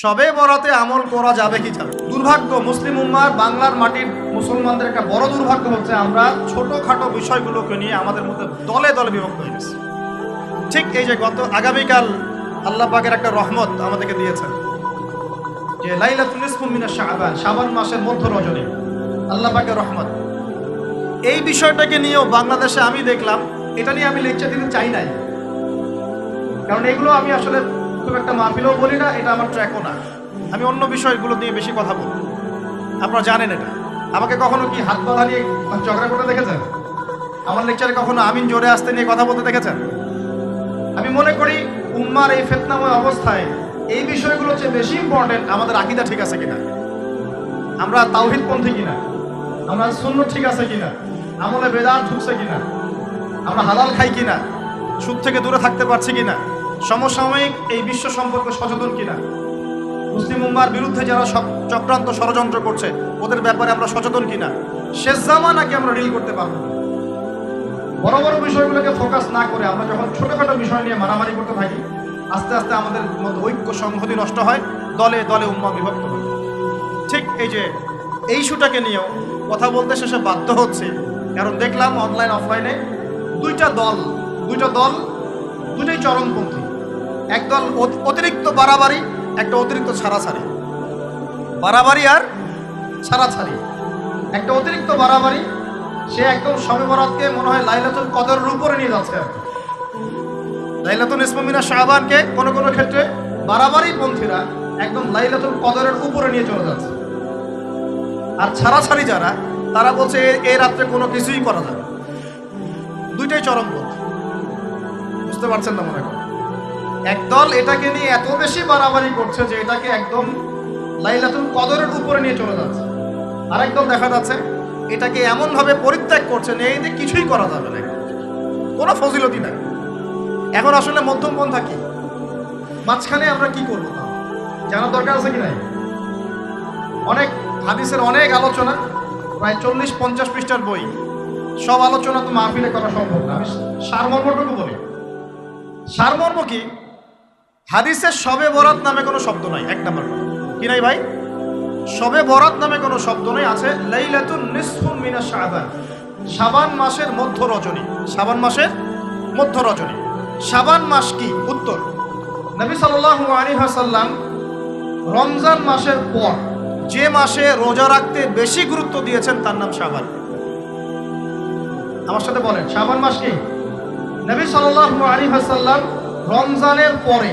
সবে বরাতে আমল করা যাবে কি যাবে? দুর্ভাগ্য, মুসলিম উম্মার বাংলার মাটির মুসলমানদের একটা বড় দুর্ভাগ্য হচ্ছে আমরা ছোটখাটো বিষয়গুলোকে নিয়ে আমাদের মধ্যে দলে দলে বিভক্ত হয়ে গেছি। ঠিক এই যে গত আগামীকাল আল্লাহ পাকের একটা রহমত আমাদেরকে দিয়েছেন যে লাইলাতুল নিসফু মিনাশ শাবান শাবান মাসের মধ্য রজনী। আল্লাহ পাকের রহমত। এই বিষয়টাকে নিয়েও বাংলাদেশে আমি দেখলাম, এটা নিয়ে আমি লেকচার দিতে চাই নাই। কারণ এগুলো আমি আসলে খুব একটা মাহফিলেও বলি না, এটা আমার ট্র্যাকও না। আমি অন্য বিষয়গুলো নিয়ে বেশি কথা বলি। আপনারা জানেন এটা। আমাকে কখনো কি হাত বাঁধা নিয়ে ঝগড়া করতে দেখেছেন? আমার লেকচারে কখনো আমিন জোরে আসতে নিয়ে কথা বলতে দেখেছেন? আমি মনে করি, উম্মার এই ফেতনাময় অবস্থায় এই বিষয়গুলো হচ্ছে বেশি ইম্পর্টেন্ট আমাদের আকিদা ঠিক আছে কিনা? আমরা তাওহিদপন্থী কিনা? আমরা শূন্য ঠিক আছে কিনা? আমলে বেদার ঢুকছে কিনা? আমরা হালাল খাই কিনা? সুদ থেকে দূরে থাকতে পারছি কিনা? সমসাময়িক এই বিশ্ব সম্পর্কে সচেতন কিনা? মুসলিম উম্মার বিরুদ্ধে যারা সব চক্রান্ত ষড়যন্ত্র করছে, ওদের ব্যাপারে আমরা সচেতন কিনা? শেষ জামানাকে আমরা ডিল করতে পারব বড় বড় বিষয়গুলোকে ফোকাস না করে আমরা যখন ছোটখাটো বিষয় নিয়ে মারামারি করতে থাকি, আস্তে আস্তে আমাদের মধ্যে ঐক্য সংহতি নষ্ট হয়, দলে দলে উম্মা বিভক্ত হয়। ঠিক এই যে, এই ইস্যুটাকে নিয়েও কথা বলতে শেষে বাধ্য হচ্ছে, কারণ দেখলাম অনলাইন অফলাইনে দুইটা দল দুইটা দল দুটোই চরমপন্থী। একদল অত- অতিরিক্ত বাড়াবাড়ি, একটা অতিরিক্ত ছাড়াছাড়ি। বাড়াবাড়ি আর ছাড়াছাড়ি। একটা অতিরিক্ত বাড়াবাড়ি, সে একদম সবে বরাতকে মনে হয় লাইলাতুল কদরের উপরে নিয়ে যাচ্ছে আর। লাইলাতুল ইসমামিনা শাহবানকে কোনো কোনো ক্ষেত্রে বাড়াবাড়ি পন্থীরা একদম লাইলাতুল কদরের উপরে নিয়ে চলে যাচ্ছে। আর ছাড়াছাড়ি যারা, তারা বলছে এই রাত্রে কোনো কিছুই করা যাবে। দুইটাই চরমপন্থী বুঝতে পারছেন না মনে হয়? একদল এটাকে নিয়ে এত বেশি বাড়াবাড়ি করছে যে এটাকে একদম লাইলাতুল কদরের উপরে নিয়ে চলে যাচ্ছে। আর আরেকদল দেখা যাচ্ছে এটাকে এমনভাবে পরিত্যাগ করছে যে যে কিছুই করা যাবে না। কোনো ফজিলতি নাই। এখন আসলে মধ্যম পন্থা কি? মাঝখানে আমরা কি করব তাহলে? জানার দরকার আছে কি নাই? অনেক হাদিসের অনেক আলোচনা, প্রায় চল্লিশ পঞ্চাশ পৃষ্ঠার বই। সব আলোচনা তো মাহফিলে করা সম্ভব না। আমি সারমর্মটুকু বলি। সারমর্ম কি? হাদিসের সবে বরাত নামে কোনো শব্দ নাই, এক নাম্বার কি নাই ভাই? সবে বরাত নামে কোনো শব্দ নেই, আছে লাইলাতুন নিসফুন মিনা শাবান। শাবান মাসের মধ্য রজনী। শাবান মাসের মধ্য রজনী। শাবান মাস কি? উত্তর। নবী সাল্লাল্লাহু আলাইহি ওয়াসাল্লাম রমজান মাসের পর যে মাসে রোজা রাখতে বেশি গুরুত্ব দিয়েছেন, তার নাম শাবান। আমার সাথে বলেন, শাবান মাস কি? নবী সাল্লাল্লাহু আলাইহি ওয়াসাল্লাম রমজানের পরে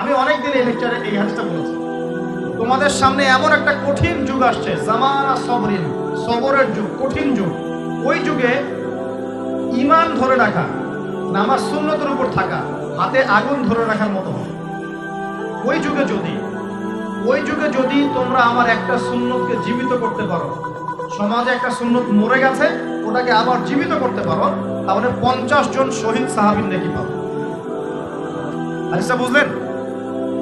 আমি অনেকদিন এই লেকচারে এই হাদিসটা বলেছি। তোমাদের সামনে এমন একটা কঠিন যুগ আসছে, জামানা সবরিন, সবরের যুগ, কঠিন যুগ। ওই যুগে ইমান ধরে রাখা, নামাজ সুন্নতের উপর থাকা, হাতে আগুন ধরে রাখার মতো। ওই যুগে যদি, ওই যুগে যদি তোমরা আমার একটা সুন্নতকে জীবিত করতে পারো, সমাজে একটা সুন্নত মরে গেছে, ওটাকে আবার জীবিত করতে পারো, তাহলে পঞ্চাশ জন শহীদ সাহাবিন নেকি পাবো? হাদিসটা বুঝলেন?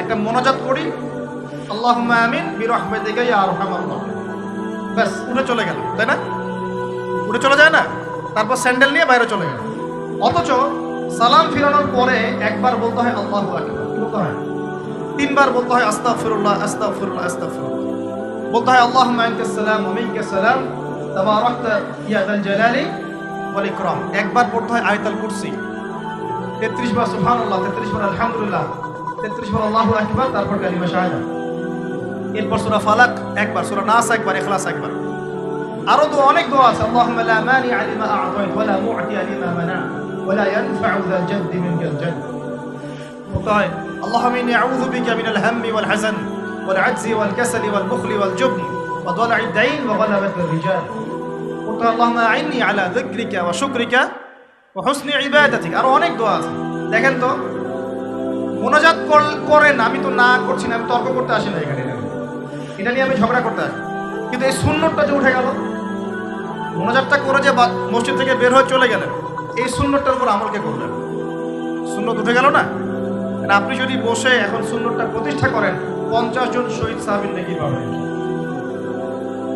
একটা মোনাজাত করি আল্লাহ আমিন বিরহমেদিকে ব্যাস, উঠে চলে গেল, তাই না? উঠে চলে যায় না? তারপর স্যান্ডেল নিয়ে বাইরে চলে গেল। অথচ সালাম ফিরানোর পরে একবার বলতে হয়, আল্লাহ বলতে হয়? তিনবার বলতে হয়, আস্তাগফিরুল্লাহ আস্তাগফিরুল্লাহ আস্তাগফিরুল্লাহ। বলতে হয়, আল্লাহুম্মা আনতাস সালাম ওয়া মিনকাস সালাম জালালি ওয়াল একবার পড়তে হয় আয়তাল কুরসি। 33 বার সুবহানাল্লাহ 33 বার আলহামদুলিল্লাহ। 33 বার আল্লাহু আকবার তারপর কালিমা শাহাদা এরপর সূরা ফালাক একবার সূরা নাস একবার ইখলাস একবার আরো দোয়া অনেক দোয়া আছে আল্লাহুম্মা লা মানি লিমা আ'তাইত ওয়া লা মু'তি লিমা মানা'ত ওয়া লা ইয়ানফা'ু যাল জাদ্দি মিনকাল জাদ্দ বলতে হয় اللهم إني أعوذ بك من الهم والحزن والعجز والكسل والبخل والجبن وضلع الدين وغلبة الرجال قلت اللهم أعني على ذكرك وشكرك وحسن عبادتك আরো অনেক দোয়া আছে দেখেন তো মোনাজাত কর- করেন, আমি তো না করছি না, আমি তর্ক করতে আসি না এখানে। এটা নিয়ে। আমি ঝগড়া করতে আসি। কিন্তু এই সুন্নতটা যে উঠে গেল, মোনাজাতটা করে যে মসজিদ থেকে বের হয়ে চলে গেলেন, এই সুন্নতটার উপর আমলকে করলেন? সুন্নত উঠে গেল না? আর আপনি যদি বসে এখন সুন্নতটা প্রতিষ্ঠা করেন, পঞ্চাশ জন শহীদ সাহাবিন নাকি পাবেন।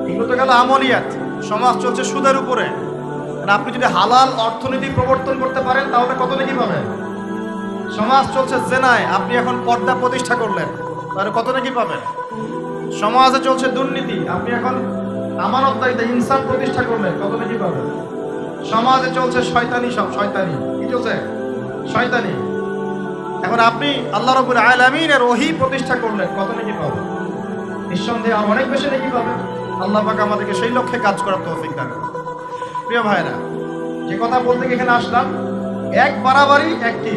এগুলো তো গেল আমলিয়াত। সমাজ চলছে সুদের উপরে। আর আপনি যদি হালাল অর্থনীতি প্রবর্তন করতে পারেন, তাহলে কত নাকি পাবেন? সমাজ চলছে জেনায়, আপনি এখন পর্দা প্রতিষ্ঠা করলেন। তাহলে কত নাকি পাবেন? সমাজে চলছে দুর্নীতি, আপনি এখন আমানতদারিতা ইনসান প্রতিষ্ঠা করলেন কত নাকি পাবেন? সমাজে চলছে শয়তানি সব, শয়তানি। কি চলছে? শয়তানি। এখন আপনি আল্লাহ রবুল আলমিনের ওহি প্রতিষ্ঠা করলেন কত নাকি পাবেন? নিঃসন্দেহে আর অনেক বেশি নাকি পাবেন। আল্লাহ পাক আমাদেরকে সেই লক্ষ্যে কাজ করার তৌফিক দান প্রিয় ভাইরা যে কথা বলতে এখানে আসলাম, এক বাড়াবাড়ি একটি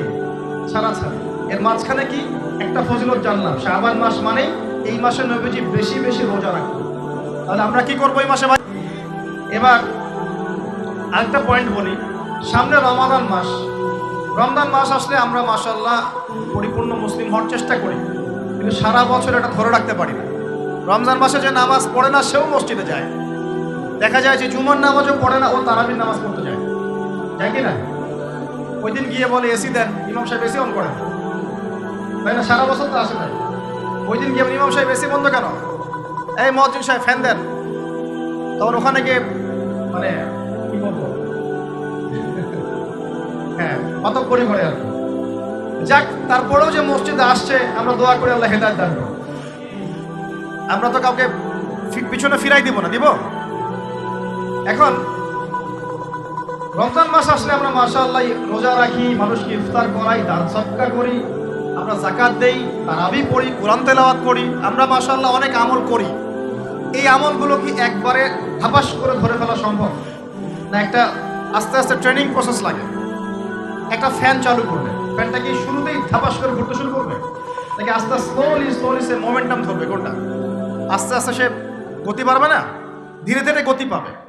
ছাড়া ছাড়া এর মাঝখানে কি? একটা ফজিলত জানলাম। শাহবান মাস মানেই এই মাসে নবীজি বেশি বেশি রোজা রাখতো তাহলে আমরা কি করব এই মাসে ভাই? এবার আরেকটা পয়েন্ট বলি। সামনে রমাদান মাস। রমজান মাস আসলে আমরা মাসাল্লাহ পরিপূর্ণ মুসলিম হওয়ার চেষ্টা করি। কিন্তু সারা বছর এটা ধরে রাখতে পারি না। রমজান মাসে যে নামাজ পড়ে না, সেও মসজিদে যায়। দেখা যায় যে জুমার নামাজও পড়ে না ও তারাবির নামাজ পড়তে যায়। যায় কি না? ওই দিন গিয়ে বলে এসি দেন, ইমাম সাহেব এসি অন করেন। তাই না? সারা বছর তো আসে না ওই দিন গিয়ে ইমাম সাহেব এসি বন্ধ কেন? এই মহাজিন সাহেব, ফ্যান দেন। তখন ওখানে গিয়ে মানে কি বলব? হ্যাঁ অত করে করে আর যাক, তারপরেও যে মসজিদে আসছে, আমরা দোয়া করে আল্লাহ হেদায়ত দান। আমরা তো কাউকে পিছনে ফিরাই দিব না, দিব? এখন রমজান মাস আসলে আমরা মাসা রোজা রাখি, মানুষকে ইফতার করাই, দান সৎকা করি, আমরা জাকাত দেই তারাবি পড়ি, কোরআন তেলাওয়াত করি, আমরা মাশাআল্লাহ অনেক আমল করি। এই আমলগুলো কি একবারে ধাপাস করে ধরে ফেলা সম্ভব? না একটা আস্তে আস্তে ট্রেনিং প্রসেস লাগে। একটা ফ্যান চালু করবে। ফ্যানটা কি শুরুতেই ধাপাস করে ঘুরতে শুরু করবে? নাকি আস্তে আস্তে স্লোলি স্লোলি সে মোমেন্টাম ধরবে, কোনটা? আস্তে আস্তে সে গতি পারবে না? ধীরে ধীরে গতি পাবে।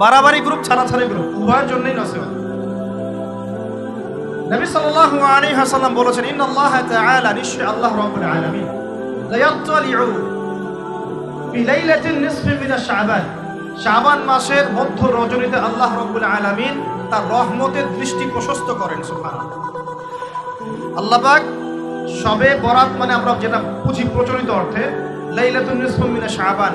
বাড়াবাড়ি গ্রুপ ছাড়াছাড়ি গ্রুপ উভয়ের জন্যই নসিহত। নবী সাল্লাল্লাহু আলাইহি ওয়াসাল্লাম বলেছেন তাআলা নিশ্চয় আল্লাহ রাব্বুল আলামিন। ফি লাইলাতিন নিসফি মিন শাবান। শাবান মাসের মধ্য রজনীতে আল্লাহ রাব্বুল আলামিন তার রহমতের দৃষ্টি প্রশস্ত করেন, সুবহানাল্লাহ। আল্লাহ পাক সবে বরাত মানে আমরা যেটা বুঝি প্রচলিত অর্থে, লাইলাতুন নিসফি মিন শাবান।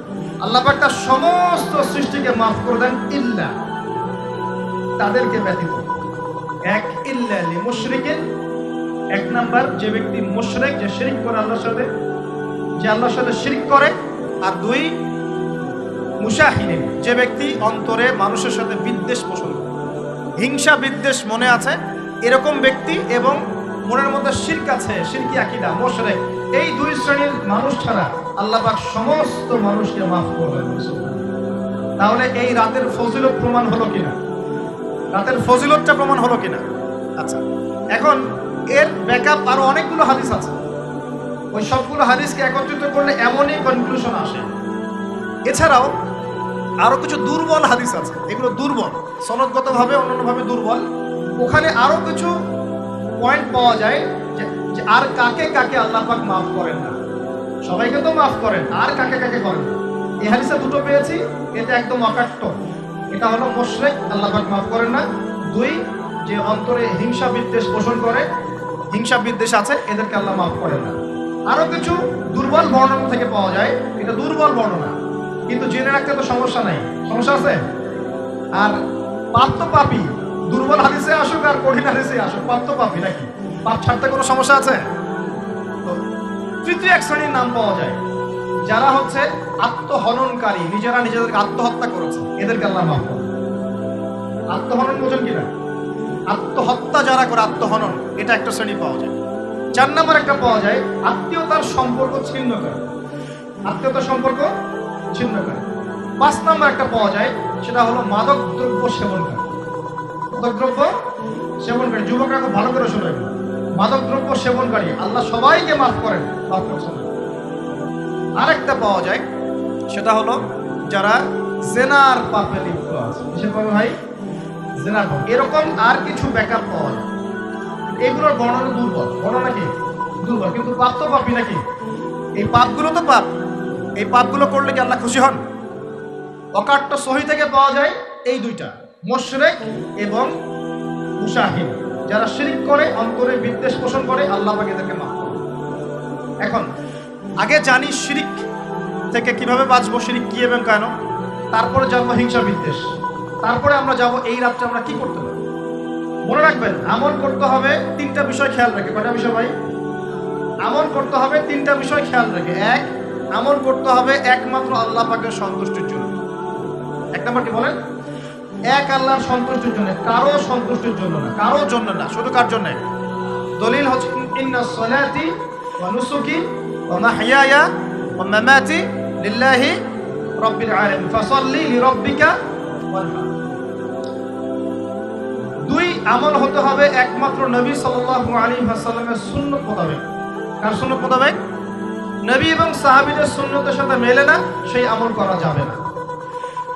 আল্লাহ পাক তার সমস্ত সৃষ্টিকে মাফ করে দেন ইল্লা। তাদেরকে ব্যতীত। এক, ইল্লা লি এক নাম্বার, যে ব্যক্তি মুশরিক, যে শিরিক করে আল্লাহর সাথে, যে আল্লাহর সাথে শিরিক করে। আর দুই মুশাহিনিন যে ব্যক্তি অন্তরে মানুষের সাথে বিদ্বেষ পোষণ করে। হিংসা, বিদ্বেষ মনে আছে, এরকম ব্যক্তি এবং মনের মধ্যে শিরক আছে, শিরকি আকিদা, মোশরেক। এই দুই শ্রেণির মানুষ ছাড়া আল্লাহ পাক সমস্ত মানুষকে মাফ করবেন তাহলে এই রাতের ফজিলত প্রমাণ হলো কিনা? রাতের ফজিলতটা প্রমাণ হলো কিনা? আচ্ছা এখন এর ব্যাকআপ আরও অনেকগুলো হাদিস আছে। ওই সবগুলো হাদিসকে একত্রিত করলে এমনই কনক্লুশন আসে। এছাড়াও আরও কিছু দুর্বল হাদিস আছে। এগুলো দুর্বল, সনদগতভাবে অন্যান্যভাবে দুর্বল। ওখানে আরও কিছু পয়েন্ট পাওয়া যায় যে আর কাকে কাকে আল্লাহ পাক মাফ করেন না। সবাইকে তো মাফ করেন, আর কাকে কাকে করেন? এই হাদিসে দুটো পেয়েছি, এটা একদম অকাট্য। এটা হলো মোশরেক, আল্লাহ পাক মাফ করেন না। দুই, যে অন্তরে হিংসা বিদ্বেষ পোষণ করে, হিংসা বিদ্বেষ আছে, এদেরকে আল্লাহ মাফ করেন না। আরও কিছু দুর্বল বর্ণনা থেকে পাওয়া যায়, এটা দুর্বল বর্ণনা। কিন্তু জেনে রাখতে তো সমস্যা নাই। সমস্যা আছে? আর পাপ পাপি দুর্বল হাদিসে আসুক আর কঠিন হাদিসে আসুক, পাপ পাপি নাকি? পাপ ছাড়তে কোনো সমস্যা আছে? তৃতীয় এক শ্রেণির নাম পাওয়া যায়। যারা হচ্ছে আত্মহননকারী, নিজেরা নিজেদেরকে আত্মহত্যা করেছে, এদেরকে আল্লাহ মাফ করে আত্মহনন বোঝেন কিনা? আত্মহত্যা যারা করে, আত্মহনন, এটা একটা শ্রেণি পাওয়া যায়। চার নম্বর একটা পাওয়া যায়, আত্মীয়তার সম্পর্ক ছিন্ন করে। আত্মীয়তার সম্পর্ক ছিন্ন করে। পাঁচ নম্বর একটা পাওয়া যায়, সেটা হলো মাদক দ্রব্য সেবনকারী মাদক দ্রব্য সেবনকারী যুবকরা খুব ভালো করে শোনেন। মাদক দ্রব্য সেবনকারী আল্লাহ সবাইকে মাফ করেন, মাফ করছেন। আরেকটা পাওয়া যায়, সেটা হলো যারা জেনার পাপে লিপ্ত আছে। ভাই, জেনার পাপ। এরকম আর কিছু ব্যাকআপ পাওয়া যায়। এগুলোর বর্ণনা দুর্বল। বর্ণনা কি? দুর্বল। কিন্তু পাপ তো পাপি নাকি? এই পাপগুলো তো পাপ। এই পাপগুলো করলে কি আল্লাহ খুশি হন? অকাট্য সহি থেকে পাওয়া যায় এই দুইটা। মোশরেক এবং মুশাহিদ। যারা শিরিক করে, অন্তরে বিদ্বেষ পোষণ করে, আল্লাহ পাক এদেরকে মাফ এখন, আগে জানি শিরিক থেকে কীভাবে বাঁচবো, শিরিক কি এবং কেন? তারপরে যাব হিংসা, বিদ্বেষ। তারপরে আমরা যাব এই রাত্রে আমরা কি করতে পারি মনে রাখবেন, আমল করতে হবে তিনটা বিষয় খেয়াল রাখে। কয়টা বিষয় ভাই? আমল করতে হবে তিনটা বিষয় খেয়াল রাখে। এক, আমল করতে হবে একমাত্র আল্লাহ পাকের সন্তুষ্টির জন্য। এক নম্বর কি বলেন? এক আল্লাহর সন্তুষ্টির জন্য, কারও সন্তুষ্টির জন্য না কারও জন্য না, শুধু কার জন্য? দলিল হচ্ছে দুই আমল হতে হবে একমাত্র নবী সাল্লাল্লাহু সুন্নাত মোতাবেক। কার সুন্নাত মোতাবেক? নবী এবং সাহাবীদের সুন্নতের সাথে মেলে না, সেই আমল করা যাবে না।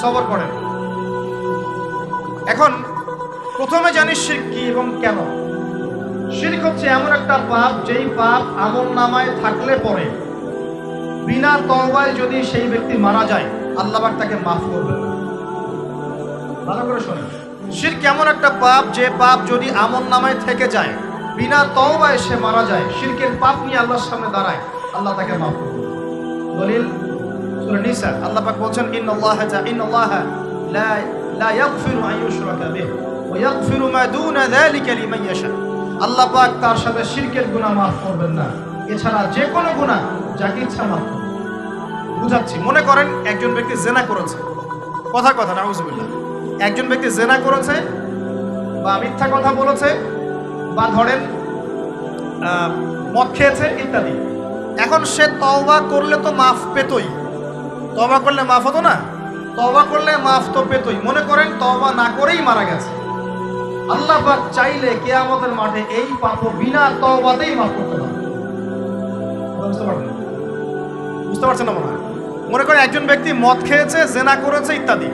সবর করেন। এখন, প্রথমে জানিস শিরক কি এবং কেন? শিরক হচ্ছে এমন একটা পাপ, যেই পাপ আমল নামায় থাকলে পরে, বিনা তওবায় যদি সেই ব্যক্তি মারা যায় আল্লাহবাক তাকে মাফ করবেন। না ভালো করে শোনেন। শির কেমন একটা পাপ, যে পাপ যদি আমল নামায় থেকে যায়, বিনা তওবায় সে মারা যায়, শিরকের পাপ নিয়ে আল্লাহর সামনে দাঁড়ায়, আল্লাহ তাকে মাফ করবেন। দলিল আল্লাহ লা তার সাথে শিরকের মাফ করবেন না। এছাড়া গুনাহ ইচ্ছা বুঝাচ্ছি, মনে করেন একজন ব্যক্তি জেনা করেছে। কথা কথা, নাউজুবিল্লাহ। একজন ব্যক্তি জেনা করেছে বা মিথ্যা কথা বলেছে বা ধরেন মদ খেয়েছে ইত্যাদি। এখন সে তওবা করলে তো মাফ পেতই। তওবা করলে মাফ হতো না? তবা করলে মাফ তো পেতই। মনে করেন তবা না করেই মারা গেছে। আল্লাহ পাক চাইলে কেয়ামতের মাঠে এই পাপ বিনা তওবাতেই মাফ করতে পারে বুঝতে পারবেন বুঝতে পারছেন না মনে হয়? মনে করেন একজন ব্যক্তি মদ খেয়েছে, জেনা করেছে, ইত্যাদি।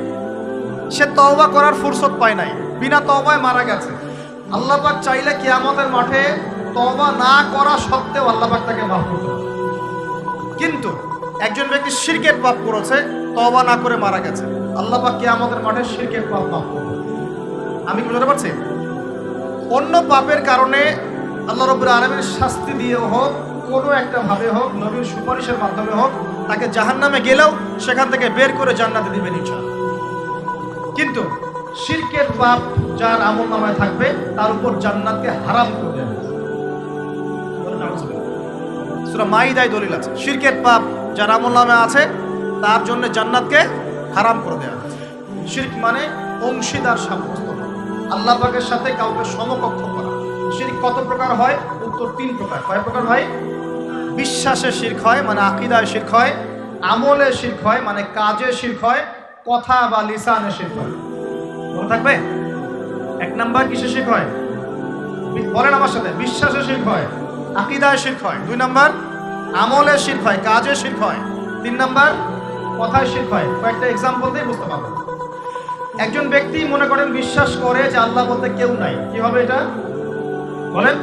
সে তওবা করার ফুরসত পায় নাই। বিনা তওবায় মারা গেছে। আল্লাহ পাক চাইলে কিয়ামতের মাঠে তওবা না করা সত্ত্বেও আল্লাহ পাক তাকে মাফ করতে কিন্তু একজন ব্যক্তি শিরকের পাপ করেছে তবা না করে মারা গেছে আল্লাহ পাক আমাদের মাঠে শিরকের পাপ মাফ করবে আমি কি বুঝতে পারছি অন্য পাপের কারণে আল্লাহ রব্বুল আলমের শাস্তি দিয়েও হোক, কোনো একটা ভাবে হোক, নবীর সুপারিশের মাধ্যমে হোক, তাকে জাহান্নামে গেলেও সেখান থেকে বের করে জান্নাতে দিবেন ইনশাআল্লাহ কিন্তু শিরকের পাপ যার আমল নামায় থাকবে, তার উপর জান্নাতকে হারাম করে। বলেন, নাউজুবিল্লাহ। মাইদায় দলিল আছে, শিরকের পাপ যার আমল নামে আছে, তার জন্য জান্নাতকে হারাম করে দেওয়া হয়েছে। শিরক মানে অংশীদার সাব্যস্ত। আল্লাহ পাকের সাথে কাউকে সমকক্ষ করা। শিরক কত প্রকার হয়? উত্তর তিন প্রকার। কয় প্রকার হয়? বিশ্বাসে শির্ক হয় মানে আকিদায় শির্ক হয়। আমলে শির্ক হয় মানে কাজে শির্ক হয়। কথা বা লিসানে শির্ক হয়। মনে থাকবে? এক নাম্বার কিসে শির্ক হয়? বলেন আমার সাথে। বিশ্বাসে শির্ক হয়, আকিদায় শির্ক হয়। দুই নাম্বার আমলে শির্ক হয় কাজে শির্ক হয়। তিন নাম্বার কথায় শির্ক হয়। কয়েকটা এক্সাম্পল দিয়ে বুঝতে পারবেন একজন ব্যক্তি মনে করেন, বিশ্বাস করে যে আল্লাহ বলতে কেউ নাই। কি হবে এটা? বলেন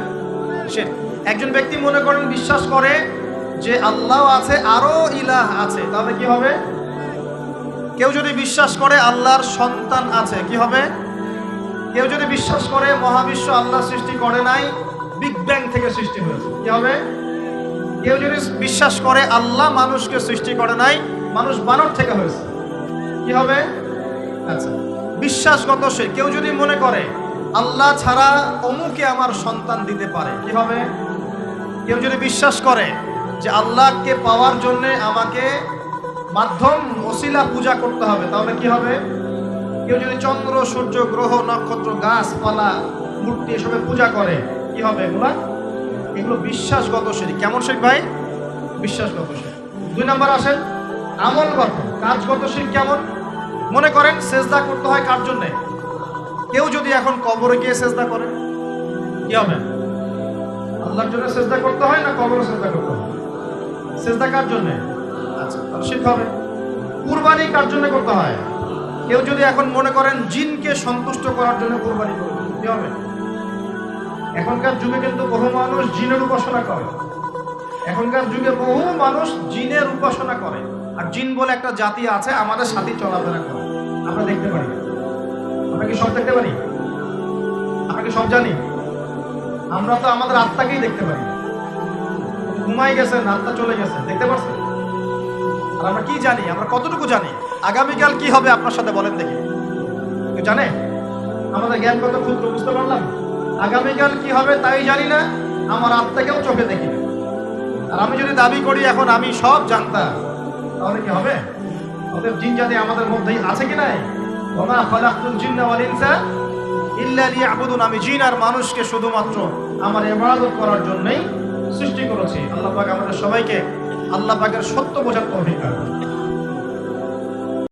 একজন ব্যক্তি মনে করেন, বিশ্বাস করে যে আল্লাহ আছে, আরও ইলাহ আছে। তাহলে কি হবে? কেউ যদি বিশ্বাস করে আল্লাহর সন্তান আছে, কি হবে? কেউ যদি বিশ্বাস করে মহাবিশ্ব আল্লাহ সৃষ্টি করে নাই বিগ ব্যাং থেকে সৃষ্টি হয়েছে। কি হবে? কেউ যদি বিশ্বাস করে আল্লাহ মানুষকে সৃষ্টি করে নাই, মানুষ বানর থেকে হয়েছে। কি হবে? আচ্ছা বিশ্বাসগত সে। কেউ যদি মনে করে, আল্লাহ ছাড়া অমুকে আমার সন্তান দিতে পারে, কি হবে? কেউ যদি বিশ্বাস করে যে আল্লাহকে পাওয়ার জন্য আমাকে মাধ্যম, ওসিলা পূজা করতে হবে, তাহলে কি হবে? কেউ যদি চন্দ্র, সূর্য, গ্রহ, নক্ষত্র, গাছপালা, মূর্তি এসবে পূজা করে, কি হবে এগুলা? এগুলো বিশ্বাসগত শির কেমন শিখ ভাই? বিশ্বাসগত শির দুই নাম্বার আসেন, আমলগত। কাজগত শির কেমন? মনে করেন সেজদা করতে হয় কার জন্যে? কেউ যদি এখন কবরে গিয়ে সেজদা করে, কি হবে? আল্লাহর জন্য সেজদা করতে হয় না কবরে সেজদা করতে হয়? সেজদা কার জন্য? আচ্ছা শিখ হবে। কুরবানি কার জন্য করতে হয়? কেউ যদি এখন মনে করেন জিনকে সন্তুষ্ট করার জন্য কুরবানি করবে, কি হবে? এখনকার যুগে কিন্তু বহু মানুষ জিনের উপাসনা করে। এখনকার যুগে বহু মানুষ জিনের উপাসনা করে। আর জিন বলে একটা জাতি আছে, আমাদের সাথে চলাফেরা করে। আমরা দেখতে পারি। আমরা কি সব দেখতে পারি? আমরা কি সব জানি? আমরা তো আমাদের আত্মাকেই দেখতে পারি। ঘুমাই গেছেন আত্মা চলে গেছে, দেখতে পারছেন? আর আমরা কি জানি? আমরা কতটুকু জানি? আগামীকাল কি হবে আপনার সাথে বলেন দেখি। জানে? আমাদের জ্ঞান কত ক্ষুদ্র, বুঝতে পারলাম? আগামীকাল কি হবে তাই জানি না, আমার আত্মাকেও চোখে দেখি না। আর আমি যদি দাবি করি, এখন আমি সব জানতাম। তাহলে কি হবে? অতএব জিন জাতি আমাদের মধ্যেই আছে কি নাই? ওমা খলাকুল জিন্না ওয়াল ইনসা ইল্লা লিয়াবুদুন। আমি জিন আর মানুষকে শুধুমাত্র আমার ইবাদত করার জন্যই সৃষ্টি করেছি। আল্লাহ পাক আমাদের সবাইকে আল্লাহ পাকের সত্য বোঝার তৌফিক।